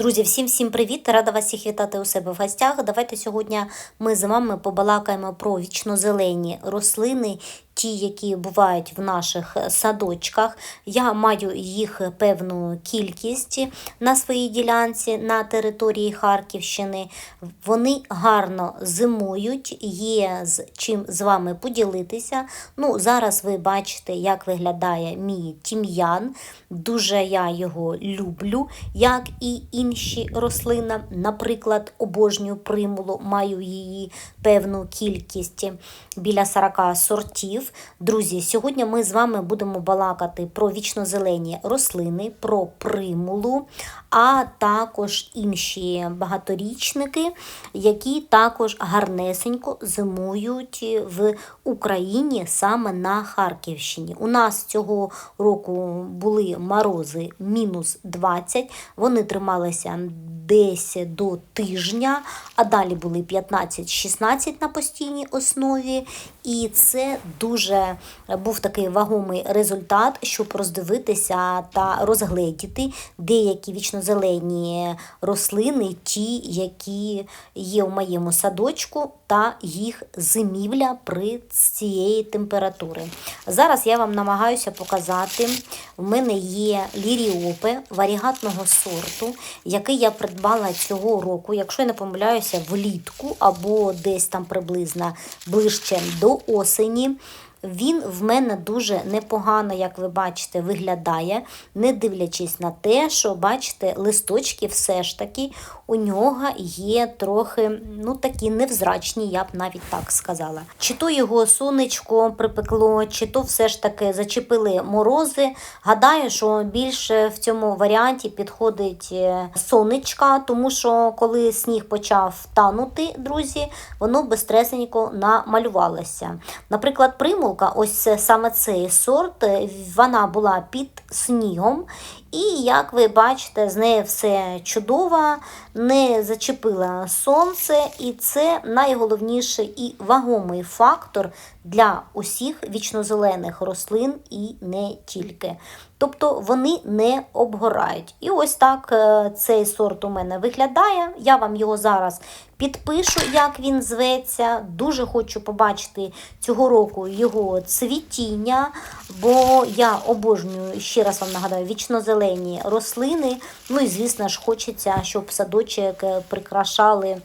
Друзі, всім всім привіт! Рада вас всіх вітати у себе в гостях. Давайте сьогодні ми з вами побалакаємо про вічно-зелені рослини, ті, які бувають в наших садочках. Я маю їх певну кількість на своїй ділянці на території Харківщини. Вони гарно зимують, є з чим з вами поділитися. Ну, зараз ви бачите, як виглядає мій тім'ян. Дуже я його люблю, як і інші рослини. Наприклад, обожнюю примулу, маю її певну кількість біля 40 сортів. Друзі, сьогодні ми з вами будемо балакати про вічнозелені рослини, про примулу, а також інші багаторічники, які також гарнесенько зимують в Україні саме на Харківщині. У нас цього року були морози мінус 20, вони трималися десь до тижня, а далі були 15-16 на постійній основі. І це дуже був такий вагомий результат, щоб роздивитися та розгледіти деякі вічнозелені рослини, ті, які є в моєму садочку, та їх зимівля при цієї температури. Зараз я вам намагаюся показати. В мене є ліріопи варігатного сорту, який я придбала цього року, якщо я не помиляюся, влітку або десь там приблизно ближче до осені. Він в мене дуже непогано, як ви бачите, виглядає, не дивлячись на те, що, бачите, листочки все ж таки у нього є трохи ну, такі невзрачні, я б навіть так сказала. Чи то його сонечко припекло, чи то все ж таки зачепили морози. Гадаю, що більше в цьому варіанті підходить е, сонечка, тому що коли сніг почав танути, друзі, воно безстресенько намалювалося. Наприклад, примул помилка, ось саме цей сорт, вона була під снігом. І, як ви бачите, з нею все чудово, не зачепила сонце, і це найголовніший і вагомий фактор для усіх вічнозелених рослин і не тільки. Тобто вони не обгорають. І ось так е, цей сорт у мене виглядає. Я вам його зараз підпишу, як він зветься. Дуже хочу побачити цього року його цвітіння, бо я обожнюю, ще раз вам нагадаю, вічнозелені рослини. Ну і, звісно ж, хочеться, щоб садочок е, прикрашали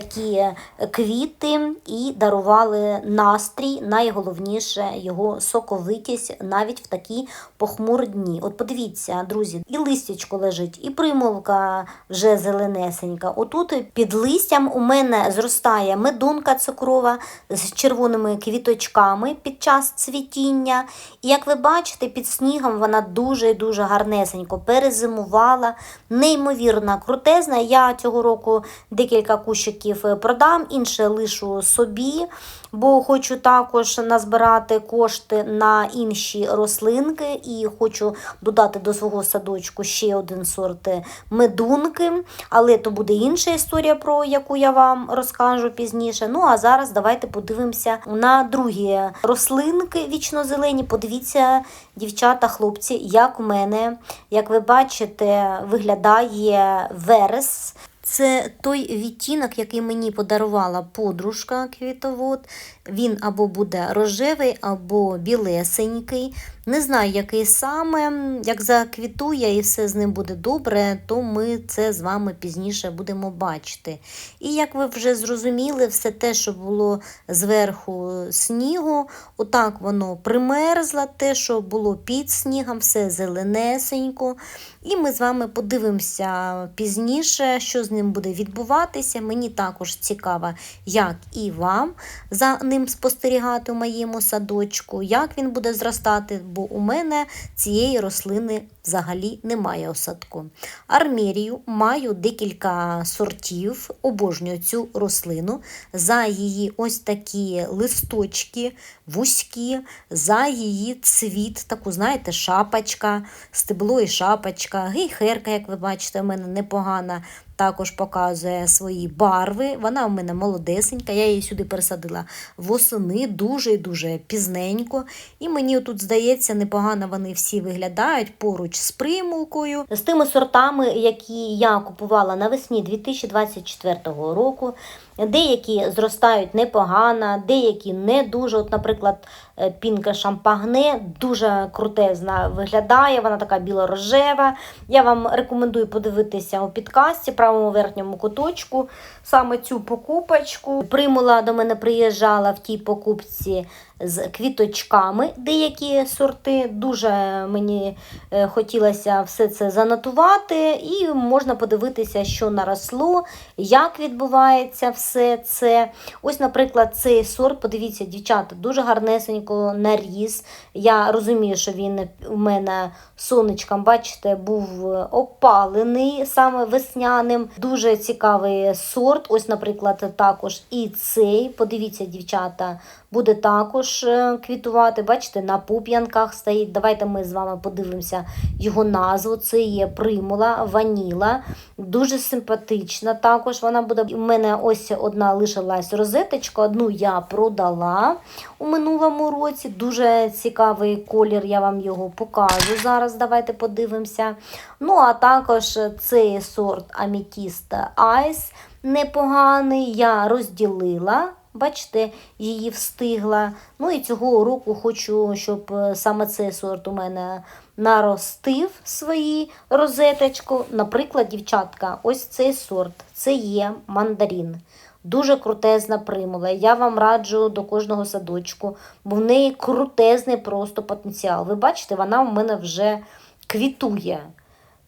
такі квіти і дарували настрій, найголовніше його соковитість навіть в такі похмурі дні. От подивіться, друзі, і листячко лежить, і примулка вже зеленесенька. Отут під листям у мене зростає медунка цукрова з червоними квіточками під час цвітіння. І як ви бачите, під снігом вона дуже-дуже гарнесенько перезимувала, неймовірно крутезна. Я цього року декілька кущиків кущиків е, продам, інше лишу собі, бо хочу також назбирати кошти на інші рослинки і хочу додати до свого садочку ще один сорт медунки. Але то буде інша історія, про яку я вам розкажу пізніше. Ну, а зараз давайте подивимося на другі рослинки вічно-зелені. Подивіться, дівчата, хлопці, як у мене, як ви бачите, виглядає верес. Це той відтінок, який мені подарувала подружка квітовод. Він або буде рожевий, або білесенький. Не знаю, який саме. Як заквітує і все з ним буде добре, то ми це з вами пізніше будемо бачити. І як ви вже зрозуміли, все те, що було зверху снігу, отак воно примерзло, те, що було під снігом, все зеленесенько. І ми з вами подивимося пізніше, що з ним буде відбуватися. Мені також цікаво, як і вам за ним спостерігати у моєму садочку, як він буде зростати бо у мене цієї рослини взагалі немає осадку. Армерію маю декілька сортів, обожнюю цю рослину, за її ось такі листочки, вузькі, за її цвіт, таку, знаєте, шапочка, стебло і шапочка, гейхерка, як ви бачите, у мене непогана. Також показує свої барви. Вона в мене молодесенька, я її сюди пересадила восени дуже і дуже пізненько. І мені тут здається, непогано вони всі виглядають поруч з примулкою. З тими сортами, які я купувала навесні 2024 року. Деякі зростають непогано, деякі не дуже. От, наприклад, е, пінка шампагне дуже крутезна виглядає, вона така біло-рожева. Я вам рекомендую подивитися у підкасті, правому верхньому куточку, саме цю покупочку. Примула до мене приїжджала в тій покупці з квіточками, деякі сорти. Дуже мені е, хотілося все це занотувати, і можна подивитися, що наросло, як відбувається все це. Ось, наприклад, цей сорт, подивіться, дівчата, дуже гарнесенько наріс. Я розумію, що він у мене сонечком, бачите, був опалений саме весняним. Дуже цікавий сорт. Ось, наприклад, також і цей. Подивіться, дівчата, буде також е, квітувати. Бачите, на пуп'янках стоїть. Давайте ми з вами подивимося його назву. Це є примула, ваніла. Дуже симпатична. Також вона буде. У мене ось одна лишилась розеточка, одну я продала у минулому році. Дуже цікавий колір, я вам його покажу. Зараз давайте подивимося. Ну, а також цей сорт Amethyst Ice непоганий. Я розділила. Бачите, її встигла. Ну і цього року хочу, щоб е, саме цей сорт у мене наростив свої розеточку. Наприклад, дівчатка, ось цей сорт це є мандарин. Дуже крутезна примула. Я вам раджу до кожного садочку, бо в неї крутезний просто потенціал. Ви бачите, вона в мене вже квітує.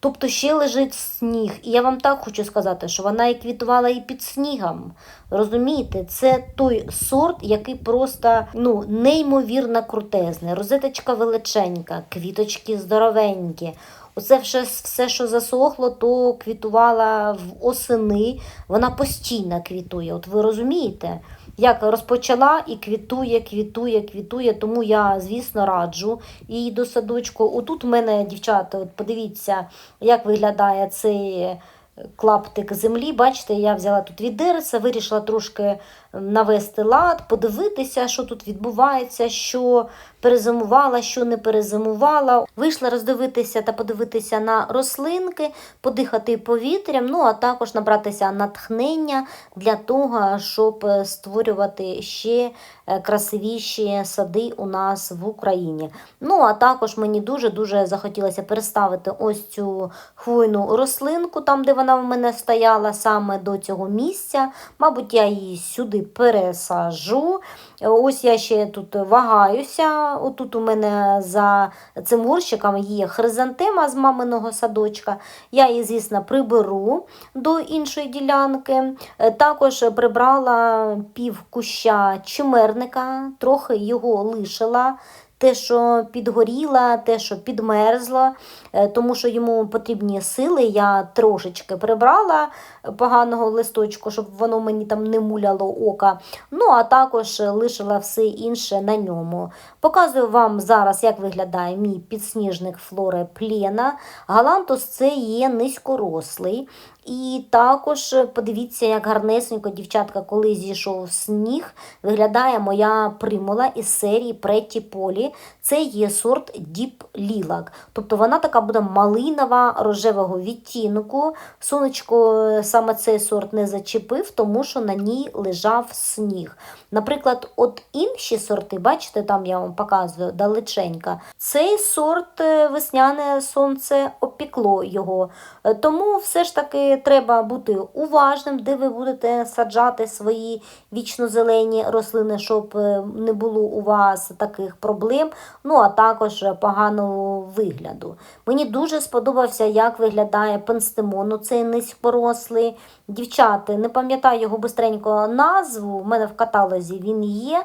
Тобто ще лежить сніг. І я вам так хочу сказати, що вона і квітувала і під снігом. Розумієте, це той сорт, який просто ну, неймовірно крутезний. Розеточка величенька, квіточки здоровенькі. Оце все, все, що засохло, то квітувала в осени. Вона постійно квітує. От ви розумієте? Як розпочала і квітує, квітує, квітує, тому я, звісно, раджу її до садочку. Отут в мене, дівчата, от подивіться, як виглядає цей клаптик землі. Бачите, я взяла тут відереса, вирішила трошки навести лад, подивитися, що тут відбувається, що перезимувала, що не перезимувала. Вийшла роздивитися та подивитися на рослинки, подихати повітрям, ну а також набратися натхнення для того, щоб створювати ще е, красивіші сади у нас в Україні. Ну, а також мені дуже-дуже захотілося переставити ось цю хвойну рослинку, там, де вона в мене стояла, саме до цього місця. Мабуть, я її сюди пересажу. Ось я ще тут вагаюся. Отут у мене за цим горщиком є хризантема з маминого садочка. Я її, звісно, приберу до іншої ділянки. Також прибрала пів куща чимерника, трохи його лишила те, що підгоріла, те, що підмерзло, е, тому що йому потрібні сили. Я трошечки прибрала поганого листочку, щоб воно мені там не муляло ока. Ну, а також лишила все інше на ньому. Показую вам зараз, як виглядає мій підсніжник флори плена. Галантус це є низькорослий. І також подивіться, як гарнесенько, дівчатка, коли зійшов сніг, виглядає моя примула із серії Преті Полі. Це є сорт Діп Лілак. Тобто вона така буде малинова, рожевого відтінку. Сонечко саме цей сорт не зачепив, тому що на ній лежав сніг. Наприклад, от інші сорти, бачите, там я вам показую далеченько, цей сорт е, весняне сонце опікло його. Е, тому все ж таки треба бути уважним, де ви будете саджати свої вічно-зелені рослини, щоб е, не було у вас таких проблем, ну а також поганого вигляду. Мені дуже сподобався, як виглядає пенстемон, ну, цей низькорослий. Дівчата, не пам'ятаю його бистренько назву, в мене в каталозі він є.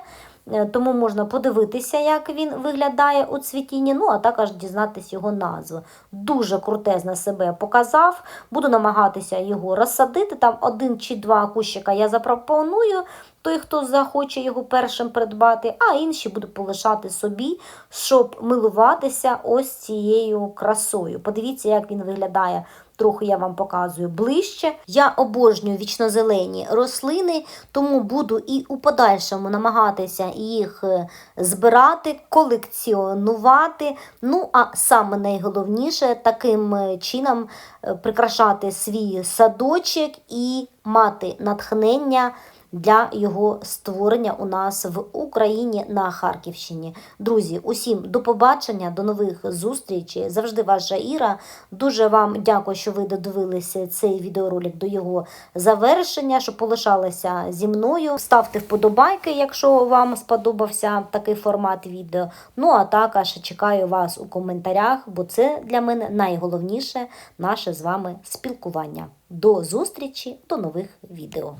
Е, тому можна подивитися, як він виглядає у цвітінні, ну а також дізнатися його назву. Дуже крутезно себе показав. Буду намагатися його розсадити. Там один чи два кущика я запропоную. той, хто захоче його першим придбати, а інші будуть полишати собі, щоб милуватися ось цією красою. Подивіться, як він виглядає. Трохи я вам показую ближче. Я обожнюю вічнозелені рослини, тому буду і у подальшому намагатися їх е, збирати, колекціонувати. Ну, а саме найголовніше таким е, чином е, прикрашати свій садочок і мати натхнення для його створення у нас в Україні на Харківщині. Друзі, усім до побачення, до нових зустрічей. Завжди ваша Іра. Дуже вам дякую, що ви додивилися цей відеоролик до його завершення, що полишалися зі мною. Ставте вподобайки, якщо вам сподобався такий формат відео. Ну а також чекаю вас у коментарях, бо це для мене найголовніше наше з вами спілкування. До зустрічі, до нових відео.